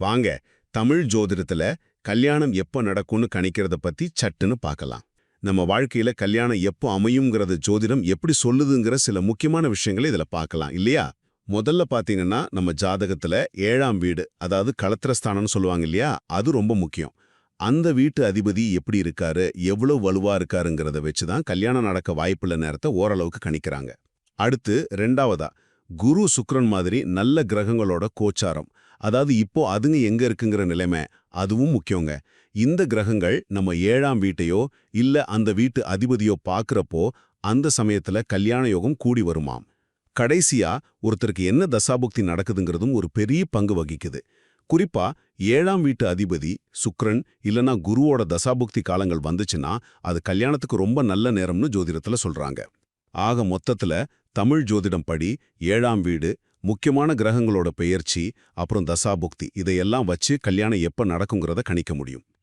வாங்க தமிழ் ஜோதிடத்துல கல்யாணம் எப்போ நடக்கும்னு கணிக்கிறத பத்தி சட்டுன்னு பார்க்கலாம் நம்ம வாழ்க்கையில கல்யாணம் எப்போ அமையுங்கிறத ஜோதிடம் எப்படி சொல்லுதுங்கிற சில முக்கியமான விஷயங்களை இதுல பார்க்கலாம் இல்லையா? முதல்ல பாத்தீங்கன்னா நம்ம ஜாதகத்துல ஏழாம் வீடு அதாவது களத்திரஸ்தானம்னு சொல்லுவாங்க இல்லையா? அது ரொம்ப முக்கியம். அந்த வீட்டு அதிபதி எப்படி இருக்காரு எவ்வளவு வலுவா இருக்காருங்கிறத வச்சு தான் கல்யாணம் நடக்க வாய்ப்புள்ள நேரத்தை ஓரளவுக்கு கணிக்கிறாங்க. அடுத்து ரெண்டாவதா குரு சுக்ரன் மாதிரி நல்ல கிரகங்களோட கோச்சாரம். அதாவது இப்போ அதுங்க எங்க இருக்குங்கிற நிலைமை அதுவும் முக்கியங்க. இந்த கிரகங்கள் நம்ம ஏழாம் வீட்டையோ இல்ல அந்த வீட்டு அதிபதியோ பாக்குறப்போ அந்த சமயத்துல கல்யாண யோகம் கூடி வருமாம். கடைசியா ஒருத்தருக்கு என்ன தசாபுக்தி நடக்குதுங்கிறதும் ஒரு பெரிய பங்கு வகிக்குது. குறிப்பா ஏழாம் வீட்டு அதிபதி சுக்ரன் இல்லனா குருவோட தசாபுக்தி காலங்கள் வந்துச்சுன்னா அது கல்யாணத்துக்கு ரொம்ப நல்ல நேரம்னு ஜோதிடத்துல சொல்றாங்க. ஆக மொத்தத்துல தமிழ் ஜோதிடம் படி ஏழாம் வீடு முக்கியமான கிரகங்களோட பெயர்ச்சி அப்புறம் தசாபுக்தி இதையெல்லாம் வச்சு கல்யாணம் எப்ப நடக்குங்கிறத கணிக்க முடியும்.